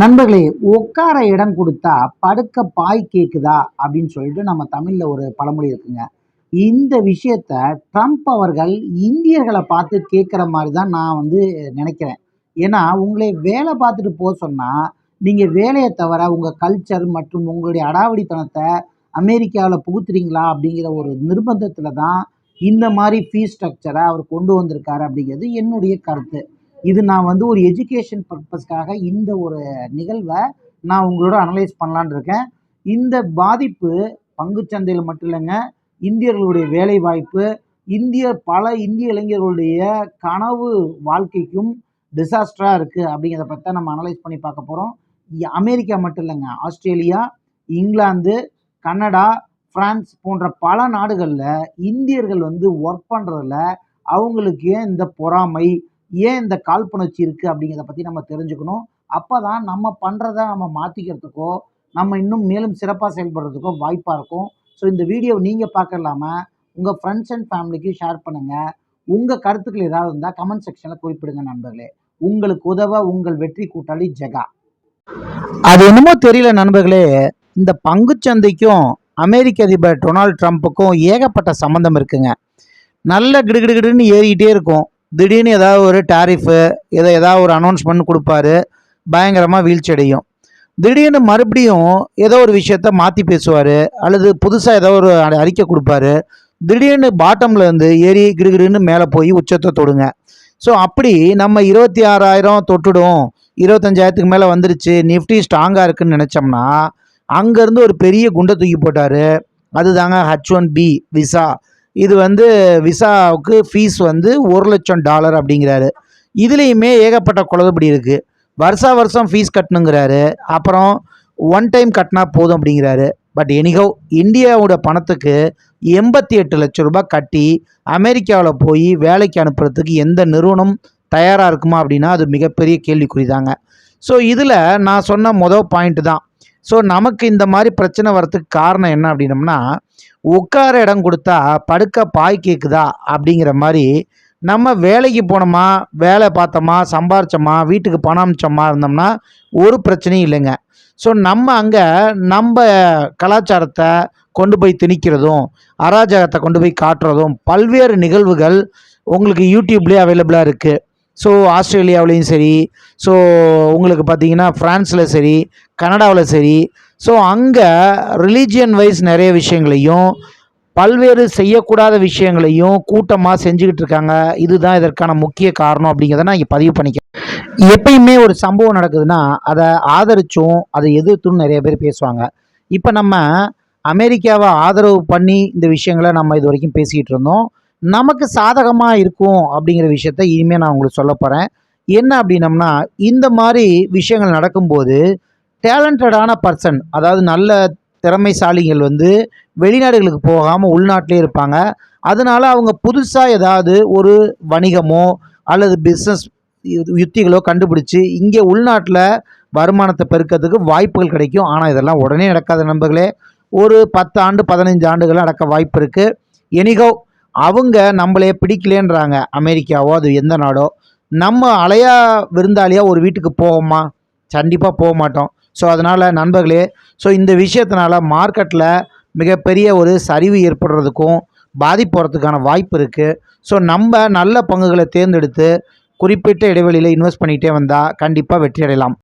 நண்பர்களே உட்கார இடம் கொடுத்தா படுக்க பாய் கேக்குதா? அப்படின்னு சொல்லிட்டு நம்ம தமிழில் ஒரு பழமொழி இருக்குங்க. இந்த விஷயத்த ட்ரம்ப் அவர்கள் இந்தியர்களை பார்த்து கேட்குற மாதிரி தான் நான் வந்து நினைக்கிறேன். ஏன்னா உங்களை வேலை பார்த்துட்டு போக சொன்னால் நீங்கள் வேலையை தவிர உங்கள் கல்ச்சர் மற்றும் உங்களுடைய அடாவடித்தனத்தை அமெரிக்காவில் புகுத்துறீங்களா? அப்படிங்கிற ஒரு நிர்பந்தத்தில் தான் இந்த மாதிரி ஃபீஸ் ஸ்ட்ரக்சரை அவர் கொண்டு வந்திருக்காரு அப்படிங்கிறது என்னுடைய கருத்து. இது நான் வந்து ஒரு எஜுகேஷன் பர்பஸ்க்காக இந்த ஒரு நிகழ்வை நான் உங்களோட அனலைஸ் பண்ணலான்னு இருக்கேன். இந்த பாதிப்பு பங்குச்சந்தையில் மட்டும் இல்லைங்க இந்தியர்களுடைய வேலை வாய்ப்பு இந்திய பல இந்திய இளைஞர்களுடைய கனவு வாழ்க்கைக்கும் டிசாஸ்டராக இருக்குது அப்படிங்கிறத பற்றி தான் நம்ம அனலைஸ் பண்ணி பார்க்க போகிறோம் அமெரிக்கா மட்டும் இல்லைங்க ஆஸ்திரேலியா இங்கிலாந்து கனடா ஃப்ரான்ஸ் போன்ற பல நாடுகளில் இந்தியர்கள் வந்து ஒர்க் பண்ணுறதுல அவங்களுக்கு ஏன் இந்த பொறாமை ஏன் இந்த காழ்ப்புணர்ச்சி இருக்குது அப்படிங்கிறத பற்றி நம்ம தெரிஞ்சுக்கணும். அப்போ தான் நம்ம பண்ணுறத நம்ம மாற்றிக்கிறதுக்கோ நம்ம இன்னும் மேலும் சிறப்பாக செயல்படுறதுக்கோ வாய்ப்பாக இருக்கும். ஸோ இந்த வீடியோ நீங்கள் பார்க்க இல்லாமல் உங்கள் ஃப்ரெண்ட்ஸ் அண்ட் ஃபேமிலிக்கு ஷேர் பண்ணுங்கள் உங்கள் கருத்துக்கள் ஏதாவது இருந்தால் கமெண்ட் செக்ஷனில் குறிப்பிடுங்க நண்பர்களே. உங்களுக்கு உதவ உங்கள் வெற்றி கூட்டாளி ஜெகா. அது என்னமோ தெரியல நண்பர்களே இந்த பங்குச்சந்தைக்கும் அமெரிக்க அதிபர் டொனால்ட் ட்ரம்ப்புக்கும் ஏகப்பட்ட சம்மந்தம் இருக்குங்க. நல்ல கிடுகிடுகிடுன்னு ஏறிக்கிட்டே இருக்கும். திடீர்னு ஏதாவது ஒரு டாரிஃபு இதை ஏதாவது ஒரு அனௌன்ஸ்மெண்ட் கொடுப்பாரு பயங்கரமாக வீழ்ச்சி அடையும் திடீர்னு மறுபடியும் ஏதோ ஒரு விஷயத்த மாற்றி பேசுவார் அல்லது புதுசாக ஏதோ ஒரு அ- அறிக்கை கொடுப்பாரு திடீர்னு பாட்டமில் இருந்து ஏறி கிடுகிடுன்னு மேலே போய் உச்சத்தை தொடுங்க. ஸோ அப்படி நம்ம இருபத்தி ஆறாயிரம் தொட்டுடும் இருபத்தஞ்சாயிரத்துக்கு மேலே வந்துருச்சு நிஃப்டி ஸ்ட்ராங்காக இருக்குன்னு நினச்சோம்னா அங்கேருந்து ஒரு பெரிய குண்டை தூக்கி போட்டார். அதுதாங்க ஹச் ஒன் பி விசா இது வந்து விசாவுக்கு ஃபீஸ் வந்து ஒரு லட்சம் டாலர் அப்படிங்கிறாரு. இதுலேயுமே ஏகப்பட்ட குளறுபடி இருக்குது வருஷா வருஷம் ஃபீஸ் கட்டணுங்கிறாரு. அப்புறம் ஒன் டைம் கட்டினா போதும் அப்படிங்கிறாரு. பட் எனிகோ இந்தியாவோட பணத்துக்கு எண்பத்தி எட்டு லட்சம் ரூபாய் கட்டி அமெரிக்காவில் போய் வேலைக்கு அனுப்புறதுக்கு எந்த நிறுவனம் தயாராக இருக்குமா அப்படின்னா அது மிகப்பெரிய கேள்விக்குறி தாங்க ஸோ இதில் நான் சொன்ன மொதல் பாயிண்ட் தான். ஸோ நமக்கு இந்த மாதிரி பிரச்சனை வர்றதுக்கு காரணம் என்ன அப்படின்னம்னா உட்கார இடம் கொடுத்தா படுக்க பாய் கேட்குதா அப்படிங்கிற மாதிரி நம்ம வேலைக்கு போனோமா வேலை பார்த்தோமா சம்பாரிச்சோமா வீட்டுக்கு பணம் அமிச்சோமா இருந்தோம்னா ஒரு பிரச்சனையும் இல்லைங்க. ஸோ நம்ம அங்கே நம்ம கலாச்சாரத்தை கொண்டு போய் திணிக்கிறதும் அராஜகத்தை கொண்டு போய் காட்டுறதும் பல்வேறு நிகழ்வுகள் உங்களுக்கு யூடியூப்லேயே அவைலபிளாக இருக்குது ஸோ ஆஸ்திரேலியாவிலையும் சரி. ஸோ உங்களுக்கு பார்த்தீங்கன்னா ஃப்ரான்ஸில் சரி கனடாவில் சரி. ஸோ அங்கே ரிலீஜியன் வைஸ் நிறைய விஷயங்களையும் பல்வேறு செய்யக்கூடாத விஷயங்களையும் கூட்டமாக செஞ்சுக்கிட்டு இருக்காங்க. இதுதான் இதற்கான முக்கிய காரணம் அப்படிங்கிறத நான் இங்கே பதிவு பண்ணிக்கிறேன். எப்பயுமே ஒரு சம்பவம் நடக்குதுன்னா அதை ஆதரிச்சும் அதை எதிர்த்தும் நிறைய பேர் பேசுவாங்க. இப்போ நம்ம அமெரிக்காவை ஆதரவு பண்ணி இந்த விஷயங்களை நம்ம இது வரைக்கும் பேசிக்கிட்டு இருந்தோம். நமக்கு சாதகமாக இருக்கும் அப்படிங்கிற விஷயத்த இனிமேல் நான் உங்களுக்கு சொல்ல போகிறேன் என்ன அப்படின்னம்னா இந்த மாதிரி விஷயங்கள் நடக்கும்போது டேலண்டடான பர்சன் அதாவது நல்ல திறமைசாலிகள் வந்து வெளிநாடுகளுக்கு போகாமல் உள்நாட்டிலே இருப்பாங்க. அதனால அவங்க புதுசாக ஏதாவது ஒரு வணிகமோ அல்லது பிஸ்னஸ் யுத்திகளோ கண்டுபிடிச்சி இங்கே உள்நாட்டில் வருமானத்தை பெருக்கிறதுக்கு வாய்ப்புகள் கிடைக்கும். ஆனால் இதெல்லாம் உடனே நடக்காத நண்பர்களே. ஒரு பத்து ஆண்டு பதினஞ்சு ஆண்டுகள் நடக்க வாய்ப்பு இருக்குது எனிகோ அவங்க நம்மளே பிடிக்கலேன்றாங்க. அமெரிக்காவோ அது எந்த நாடோ. நம்ம அலையா விருந்தாளியாக ஒரு வீட்டுக்கு போவோமா? கண்டிப்பாக போக மாட்டோம். ஸோ அதனால் நண்பர்களே ஸோ இந்த விஷயத்தினால மார்க்கெட்டில் மிகப்பெரிய ஒரு சரிவு ஏற்படுறதுக்கும் பாதிப்பு வரதுக்கான வாய்ப்பு இருக்குது ஸோ நம்ம நல்ல பங்குகளை தேர்ந்தெடுத்து குறிப்பிட்ட இடைவெளியில் இன்வெஸ்ட் பண்ணிகிட்டே வந்தால் கண்டிப்பாக வெற்றி அடையலாம்.